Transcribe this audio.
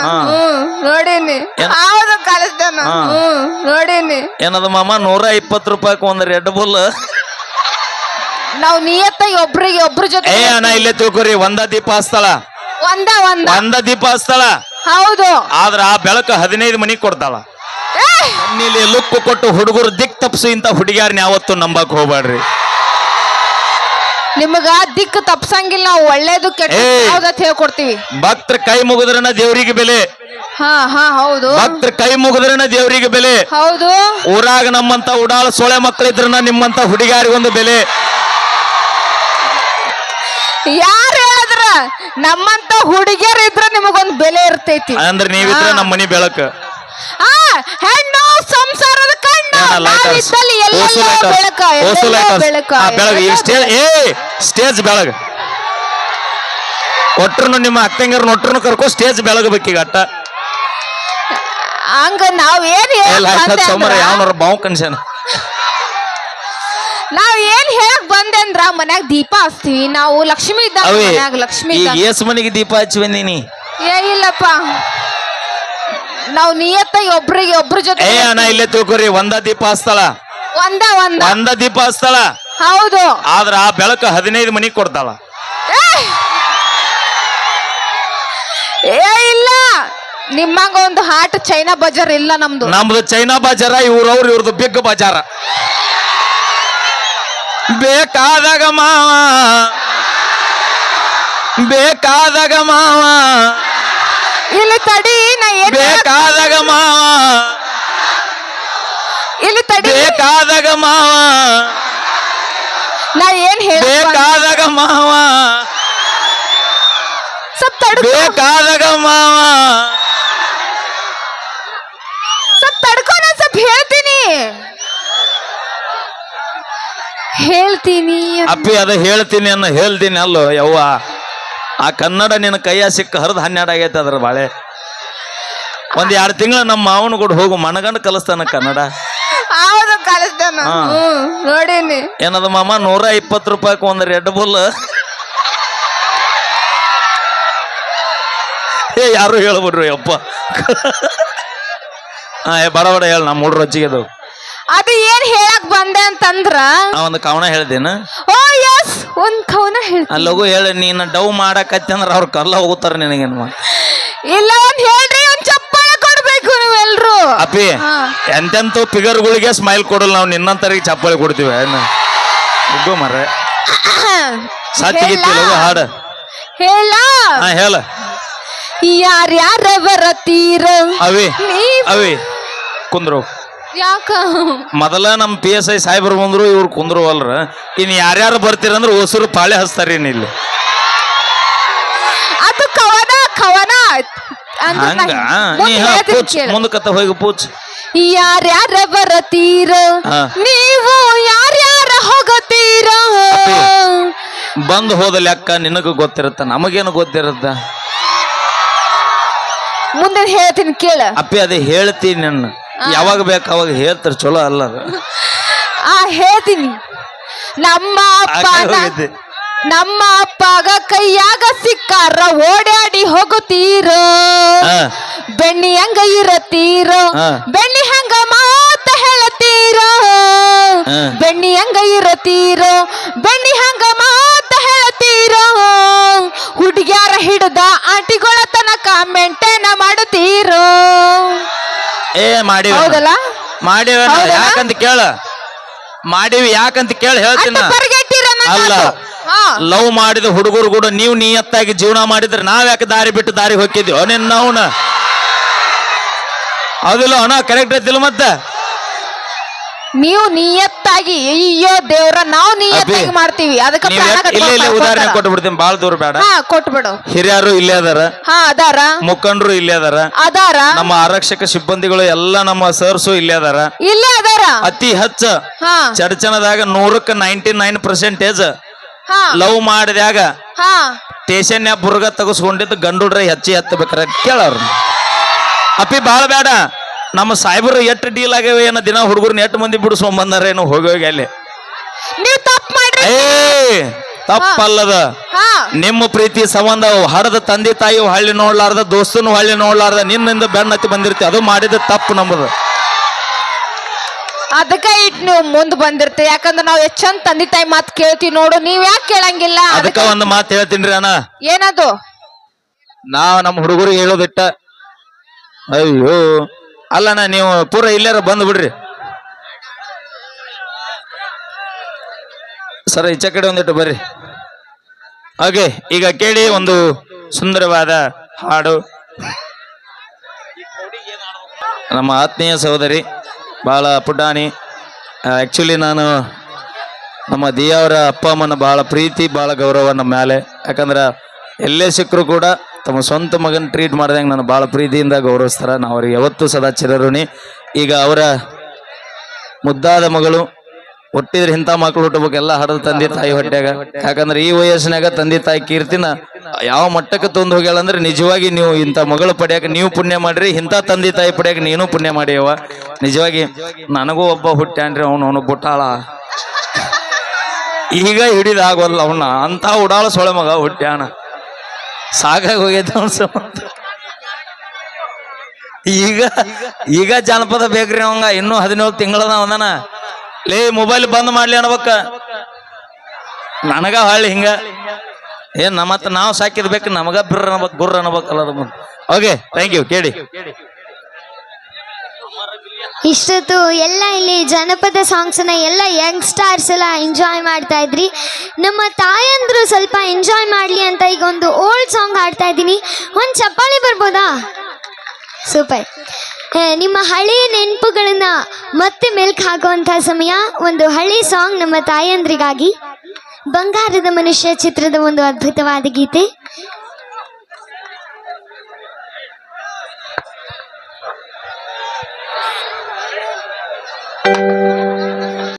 ಹಾ. ಹ್ಮ್ ನೋಡೀನಿ. ಹೌದು ಏನದ ಮಾಮ ನೂರ ಇಪ್ಪತ್ತು ರೂಪಾಯಿ ಒಂದ್ ರೆಡ್ ಬುಲ್ ನಾವ್ ನಿಯತ್ತಾಗಿ ಒಬ್ರಿಗೆ ಒಬ್ರ ಜೊತೆ ಏ ಅಣ್ಣ ಇಲ್ಲೇ ತಿಳ್ಕೊರಿ ಒಂದ ದೀಪ ಹಸ್ತಳ ಒಂದ ಒಂದ. ಒಂದ ದೀಪ ಹಸ್ತಳ ಹೌದು. ಆದ್ರ ಆ ಬೆಳಕ ಹದಿನೈದು ಮನಿ ಕೊಡ್ತಾಳ. ನೀಲಿ ಲುಕ್ ಕೊಟ್ಟು ಹುಡುಗರು ದಿಕ್ ತಪ್ಸು ಇಂತ ಹುಡುಗಿಯಾರ್ನ ಯಾವತ್ತು ನಂಬಕ್ ಹೋಗ್ಬೇಡ್ರಿ ನಿಮಗ ದಿಕ್ಕ ತಪ್ಸಂಗಿಲ್ಲ ನಾವು ಒಳ್ಳೇದು ಕೆಟ್ಟ ಏ. ಯಾವ್ದತ್ ಹೇಳ್ಕೊಡ್ತೀವಿ. ಭಕ್ತರ ಕೈ ಮುಗಿದ್ರನ್ನ ದೇವ್ರಿಗೆ ಬೆಲೆ. ಹಾ ಹಾ ಹೌದು. ಭಕ್ತರ ಕೈ ಮುಗಿದ್ರನ್ನ ದೇವರಿಗೆ ಬೆಲೆ. ಹೌದು. ಊರಾಗ ನಮ್ಮಂತ ಉಡಾಳ ಸೊಳೆ ಮಕ್ಕಳಿದ್ರನ ನಿಮ್ಮಂತ ಹುಡುಗಿಯಾರಿಗೊಂದು ಬೆಲೆ. ಯಾರು ಹೇಳಿದ್ರ? ನಮ್ಮಂತ ಹುಡುಗಿಯರ್ ಇದ್ರ ನಿಮಗೊಂದ್ ಬೆಲೆ ಇರ್ತೈತಿ. ಅಂದ್ರೆ ನೀವಿದ್ರ ನಮ್ಮ ಮನಿ ಬೆಳಕ. ಆ ಹೆಣ್ಣು ಸಂಸಾರದ ಓಸು ಓಸು ಆ ಬೆಳಗ್ ಈ ಸ್ಟೇಜ್ ಏ ಸ್ಟೇಜ್ ಬೆಳಗ್. ಒಟ್ರು ನಿಮ್ಮ ಅಕ್ಕಂಗರ್ನ ಒಟ್ರು ಕರ್ಕೊ ಸ್ಟೇಜ್ ಬೆಳಗಬೇಕೀಗ ಅಟ್ಟ. ಹಂಗ ನಾವ್ ಏನ್ ಸೋಮರ ಯಾವನಾರ ಬಾವು ಕನ್ಸನ ನಾವ್ ಏನ್ ಹೇಳಕ್ ಬಂದೆ ಅಂದ್ರ ಮನ್ಯಾಗ ದೀಪ ಹಚ್ತೀವಿ. ನಾವು ಲಕ್ಷ್ಮಿ ಇದ್ದಾಗ ಅವೇ ಲಕ್ಷ್ಮಿ ಏಸ್ ಮನಿಗೆ ದೀಪ ಹಚ್ಚಿ ಬಂದಿನಿ ಏ ಇಲ್ಲಪ್ಪ. ನಾವ್ ನಿಯತ್ತಾಗಿ ಒಬ್ರಿಗೆ ಒಬ್ರ ಜೊತೆ ಏ ಅಣ್ಣ ಇಲ್ಲೇ ತಿಳ್ಕೊರಿ ಒಂದ ದೀಪ ಹಸ್ತಳ ಒಂದ ಒಂದ. ಒಂದ ದೀಪ ಹಸ್ತಳ ಹೌದು. ಆದ್ರ ಆ ಬೆಳಕ ಹದಿನೈದು ಮನಿ ಕೊಡ್ತಾಳ. ಏ! ಏ ಇಲ್ಲ. ನಿಮ್ಮಂಗ ಒಂದು ಹಾಟ್ ಚೈನಾ ಬಜಾರ್ ಇಲ್ಲ ನಮ್ದು. ನಮ್ದು ಚೈನಾ ಬಜಾರ ಇವ್ರವ್ರ ಇವ್ರದ್ದು ಬಿಗ್ ಬಜಾರ. ಬೇಕಾದಾಗ ಮಾವ. ಬೇಕಾದಾಗ ಮಾವ. ಇಲ್ಲಿ ತಡಿ ನಾ ಏನ್ ಹೇಳಕ್- ಬೇಕಾದಾಗ ಮಾವ ಇಲ್ಲಿ ತಡಿ. ಬೇಕಾದಾಗ ಮಾವ. ನಾ ಏನ್ ಹೇಳ ಬೇಕಾದಾಗ ಮಾವ. ಸ್ವಲ್ಪ ತಡ್ಕೊ. ಬೇಕಾದಾಗ ಮಾವ. ಸ್ವಲ್ಪ ತಡ್ಕೊ ನಾನ್ ಸ್ವಲ್ಪ ಹೇಳ್ತೀನಿ. ಹೇಳ್ತೀನಿ ಅಪ್ಪಿ ಅದ ಹೇಳ್ತೀನಿ ಅನ್ನ ಹೇಳ್ತೀನಿ ಅಲ್ಲೋ ಯವ್ವ. ಆ ಕನ್ನಡ ನಿನ್ನ ಕೈಯ ಸಿಕ್ಕ ಹರಿದು ಹನ್ನೆರಡು ಆಗೈತೆ ಅದ್ರ ಬಾಳೆ. ಒಂದ್ ಎರಡು ತಿಂಗಳು ನಮ್ಮ ಮಾವನ ಕೂಡ ಹೋಗು ಮನಗಂಡು ಕಲಿಸ್ತಾನ ಕನ್ನಡ. ಹಾ. ಹ್ಮ್ ನೋಡೀನಿ. ಏನದ ಮಾಮ ನೂರ ಇಪ್ಪತ್ತು ರೂಪಾಯಿಗೆ ಒಂದು ರೆಡ್ ಬುಲ್ ಏ ಯಾರು ಹೇಳ್ಬಿಡ್ರಿ ಅಪ್ಪ ಹಾ ಏ ಬಡ ಬಡ ಹೇಳ ನಮ್ಮ ಹುಡ್ರು ರೊಚ್ಚಿಗೆ ಅದು ಅದು ಏನ್ ಹೇಳಕ್ ಬಂದೆ ಅಂತಂದ್ರ? ಒಂದು ಕವನ ಹೇಳ್ದೇನ? ಓ ಎಸ್ ಒಂದ್ ಕವನ ಹೇಳ್ತೀನಿ. ಅಲ್ಲಗು ಹೇಳಿ ನೀನು ಡವ್ ಮಾಡಕತ್ತಿ ಅಂದ್ರೆ ಅವ್ರು ಕಲ್ಲ ಹೋಗುತ್ತಾರ ನಿನಗೇನು ಇಲ್ಲ ನೀವೆಲ್ರು ಅಪ್ಪಿ. ಎಂತೆಂತ ಫಿಗರ್ಗಳಿಗೆ ಸ್ಮೈಲ್ ಕೊಡಲ್ಲ ನಾವು ನಿನ್ನಂತರಿಗೆ ಚಪ್ಪಾಳಿ ಕೊಡ್ತೀವಿ. ಏನು? ಇದ್ದು ಮರ ಸಾಚಿಗಿತ್ತಿಲ್ಲ ಹಾಡು. ಹೇಳ. ಹಾ ಹೇಳ. ಯಾರ್ಯಾರ ತೀರ? ಅವಿ ಅವಿ ಕುಂದ್ರು. ಯಾಕ? ಮೊದಲ ನಮ್ಮ ಪಿ ಎಸ್ ಐ ಸಾಹೇಬ್ರು ಬಂದ್ರು ಇವ್ರು ಕುಂದ್ರು ಅಲ್ರ. ಇನ್ ಯಾರ್ಯಾರು ಬರ್ತೀರಂದ್ರೆ ಹೊಸರು ಪಾಳೆ ಹಚ್ತಾರ ಇಲ್ಲಿ. ಅದು ಕವನ ಕವನ. ಅಂದ್ರೆ ಹಂಗ? ಪೂಜ್ ಯಾರ್ಯಾರವರ ತೀರ ಹಾ. ನೀವು ಯಾರ್ಯಾರ ಹೋಗತೀರ. ಬಂದ್ ಹೋದ ಲೆಕ್ಕ ನಿನಗೂ ಗೊತ್ತಿರುತ್ತ ನಮಗೇನು ಗೊತ್ತಿರುತ್ತ? ಮುಂದೆ ಹೇಳ್ತೀನಿ ಕೇಳ. ಅಪ್ಪಿ ಅದೇ ಹೇಳ್ತೀನಿ ನನ್ನ. ಯಾವಾಗ ಬೇಕು ಅವಾಗ ಹೇಳ್ತಾರ ಚಲೋ ಅಲ್ಲ ಆ ಹೇಳ್ತೀನಿ. ನಮ್ಮ ಅಪ್ಪ ನಮ್ಮ ಅಪ್ಪಗ ಕೈಯಾಗ ಸಿಕ್ಕಾರ ಓಡಾಡಿ ಹೋಗುತ್ತೀರ. ಬೆಣ್ಣಿ ಹಂಗ ಇರತ್ತೀರೋ. ಬೆಣ್ಣಿ ಹಂಗ ಮಾತ ಹೇಳತ್ತೀರೋ. ಬೆಣ್ಣಿ ಹಂಗ ಇರತ್ತೀರೋ? ಬೆಣ್ಣಿ ಹಂಗ ಮಾತ ಹೇಳತ್ತೀರೋ? ಹುಡುಗ್ಯಾರ ಹಿಡ್ದ ಆಂಟಿಗಳ ತನಕ ಮೆಂಟೇನ ಮಾಡುತ್ತೀರೋ? ಏ ಮಾಡಿ ಹೌದಲ್ಲ? ಮಾಡಿ ಯಾಕಂತ ಕೇಳ? ಮಾಡಿವಿ ಯಾಕಂತ ಕೇಳ ಹೇಳ್ತೀನಿ ಅಲ್ಲ. ಲವ್ ಮಾಡಿದ ಹುಡುಗರು ಕೂಡ ನೀವು ನಿಯತ್ತಾಗಿ ಜೀವನ ಮಾಡಿದ್ರೆ ನಾವ್ ಯಾಕೆ ದಾರಿ ಬಿಟ್ಟು ದಾರಿ ಹೋಗಿದ್ವಿ ನಿನ್ನ ಅವನ. ಹೌದಿಲ್ಲ ಅಣ್ಣ ಕರೆಕ್ಟ್ ಐತಿಲ್ಲ ಮತ್ತೆ? ನೀವು ನಿಯತ್ತಾಗಿ ಅಯ್ಯೋ ದೇವ್ರ ನಾವು ನಿಯತ್ತಾಗಿ ಮಾಡ್ತೀವಿ. ಅದಕ್ಕೆ ಇಲ್ಲ ಇಲ್ಲೇ ಉದಾಹರಣೆ ಕಳ್ಕೊತಾರ. ಕೊಟ್ಟು ಬಿಡ್ತೀನಿ ಬಾಳ ದೂರ ಬೇಡ. ಹಾ ಕೊಟ್ಬಿಡು. ಹಿರಿಯರು ಇಲ್ಲೇ ಅದಾರ. ಹಾ ಅದಾರ. ಮುಖಂಡರು ಇಲ್ಲೇ ಅದಾರ. ಅದಾರ. ನಮ್ಮ ಆರಕ್ಷಕ ಸಿಬ್ಬಂದಿಗಳು ಎಲ್ಲ ನಮ್ಮ ಸರ್ಸು ಇಲ್ಲೇ ಅದಾರ. ಇಲ್ಲೇ ಅದಾರ. ಅತಿ ಹೆಚ್ಚ. ಚರ್ಚನದಾಗ ನೂರಕ್ಕೆ ನೈಂಟಿ ನೈನ್ ಪರ್ಸೆಂಟೇಜ್ ಲವ್ ಮಾಡಿದಾಗ ಹಾ. ಸ್ಟೇಷನ್ ಬುರ್ಗ ತಗಸ್ಕೊಂಡಿದ್ದು ಗಂಡುಡ್ರೆ ಹೆಚ್ಚಿ ಹತ್ತಬೇಕಾರ ಕೇಳವ್ರು ಅಪ್ಪಿ ಬಾಳ ಬೇಡ ನಮ್ಮ ಸಾಹೇಬರು ಎಟ್ಟು ಡೀಲ್ ಆಗ್ಯಾವ ಏನೋ ದಿನ ಹುಡುಗರ್ನ ಎಟ್ಟು ಮಂದಿ ಬಿಡಿಸ್ಕೊಂಡ್ ಬಂದಾರ ಏನೋ ಹೋಗಿ ಹೋಗಿ ಅಲ್ಲಿ. ಏ ತಪ್ಪಲ್ಲದ. ನಿಮ್ಮ ಪ್ರೀತಿ ಸಂಬಂಧ ಹಡದ ತಂದೆ ತಾಯಿ ಹಳ್ಳಿ ನೋಡ್ಲಾರ್ದ ದೋಸ್ತನು ಹಳ್ಳಿ ನೋಡ್ಲಾರ್ದ ನಿನ್ನಿಂದ ಬೆನ್ನತ್ತಿ ಬಂದಿರ್ತಿ ಅದು ಮಾಡಿದ ತಪ್ಪು ನಮ್ಮದು ಅದಕ್ಕ ಇಟ್ ನೀವು ಮುಂದ್ ಬಂದಿರ್ತೀವಿ ಯಾಕಂದ್ರೆ ನಾವ್ ಎಷ್ಟ್ ಚಂದ ತಂದೆ ತಾಯಿ ಮಾತ್ ಕೇಳ್ತೀವಿ ನೋಡು ನೀವ್ ಯಾಕೆ ಕೇಳಂಗಿಲ್ಲ? ಅದಕ್ಕ ಒಂದು ಮಾತು ಹೇಳ್ತೀನಿ ಅಣ್ಣ. ಏನದು? ನಾವ್ ನಮ್ಮ ಹುಡುಗರಿಗೆ ಹೇಳೋದಿಟ್ಟ. ಅಯ್ಯೋ ಅಲ್ಲಣ್ಣ ನೀವು ಪೂರ ಇಲ್ಲಾರ ಬಂದು ಬಿಡ್ರಿ. ಸರ ಈಚೆ ಕಡೆ ಒಂದಿಟ್ಟು ಬರ್ರಿ. ಹಾಗೆ ಈಗ ಕೇಳಿ ಒಂದು ಸುಂದರವಾದ ಹಾಡು. ನಮ್ಮ ಆತ್ಮೀಯ ಸಹೋದರಿ ಬಹಳ ಪುಟಾಣಿ. ಆ್ಯಕ್ಚುಲಿ ನಾನು ನಮ್ಮ ದಿಯಾವರ ಅಪ್ಪ ಅಮ್ಮನ ಭಾಳ ಪ್ರೀತಿ ಭಾಳ ಗೌರವ ನಮ್ಮ ಮೇಲೆ ಯಾಕಂದ್ರೆ ಎಲ್ಲೇ ಸಿಕ್ಕರು ಕೂಡ ತಮ್ಮ ಸ್ವಂತ ಮಗನ ಟ್ರೀಟ್ ಮಾಡ್ದಂಗೆ ನಾನು ಭಾಳ ಪ್ರೀತಿಯಿಂದ ಗೌರವಿಸ್ತಾರೆ. ನಾವು ಅವ್ರಿಗೆ ಯಾವತ್ತೂ ಸದಾ ಚಿರಋಣಿ. ಈಗ ಅವರ ಮುದ್ದಾದ ಮಗಳು ಹುಟ್ಟಿದ್ರೆ ಇಂಥ ಮಕ್ಕಳು ಹುಟ್ಟಬೇಕೆಲ್ಲ ಹಡದ ತಂದೆ ತಾಯಿ ಹೊಟ್ಟೆಗ. ಯಾಕಂದ್ರೆ ಈ ವಯಸ್ಸಿನಾಗ ತಂದೆ ತಾಯಿ ಕೀರ್ತಿನ ಯಾವ ಮಟ್ಟಕ್ಕೆ ತಂದು ಹೋಗ್ಯಾಳ ಅಂದ್ರೆ ನಿಜವಾಗಿ ನೀವು ಇಂಥ ಮಗಳು ಪಡ್ಯಾಕ ನೀವು ಪುಣ್ಯ ಮಾಡ್ರಿ, ಇಂಥ ತಂದೆ ತಾಯಿ ಪಡ್ಯಾಕ ನೀನು ಪುಣ್ಯ ಮಾಡ್ಯವ ನಿಜವಾಗಿ ನನಗೂ ಒಬ್ಬ ಹುಟ್ಟ್ಯಾನ್ರಿ ಅವನು ಅವನು ಬುಟ್ಟಾಳ. ಈಗ ಹಿಡಿದಾಗೋಲ್ಲ ಅವನ್ನ ಅಂತ ಉಡಾಳ ಸೊಳೆ ಮಗ ಹುಟ್ಟ್ಯಾನ. ಸಾಕಾಗಿ ಹೋಗೈತೆ ಅವನ ಈಗ ಈಗ ಜಾನಪದ ಬೇಕ್ರಿ ಅವಂಗ. ಇನ್ನೂ ಹದಿನೇಳು ತಿಂಗಳದ ಅವನ ಲೇ ಮೊಬೈಲ್ ಬಂದ್ ಮಾಡ್ಲಿ ಅನ್ಬೇಕ. ನನಗ ಹಳ್ಳಿ ಹಿಂಗ. ಏನ್ ನಮ್ಮ ನಾವು ಸಾಕಿದ್ಬೇಕು ನಮಗ ಬಿರ್ರ ಅನ್ಬೇಕು ಗುರ್ರ ಅನ್ಬೇಕಲ್ಲ ಓಕೆ ಥ್ಯಾಂಕ್ ಯು ಕೇಳಿ. ಇಷ್ಟೊತ್ತು ಎಲ್ಲ ಇಲ್ಲಿ ಜನಪದ ಸಾಂಗ್ಸನ್ನ ಎಲ್ಲ ಯಂಗ್ಸ್ಟಾರ್ಸ್ ಎಲ್ಲ ಎಂಜಾಯ್ ಮಾಡ್ತಾ ಇದ್ರಿ. ನಮ್ಮ ತಾಯಂದ್ರು ಸ್ವಲ್ಪ ಎಂಜಾಯ್ ಮಾಡಲಿ ಅಂತ ಈಗ ಒಂದು ಓಲ್ಡ್ ಸಾಂಗ್ ಹಾಡ್ತಾ ಇದ್ದೀನಿ. ಒಂದು ಚಪ್ಪಾಳಿ ಬರ್ಬೋದಾ? ಸೂಪರ್ ನಿಮ್ಮ ಹಳೆಯ ನೆನಪುಗಳನ್ನ ಮತ್ತೆ ಮೆಲ್ಕ್ ಹಾಕುವಂಥ ಸಮಯ ಒಂದು ಹಳೆ ಸಾಂಗ್ ನಮ್ಮ ತಾಯಂದ್ರಿಗಾಗಿ ಬಂಗಾರದ ಮನುಷ್ಯ ಚಿತ್ರದ ಒಂದು ಅದ್ಭುತವಾದ ಗೀತೆ.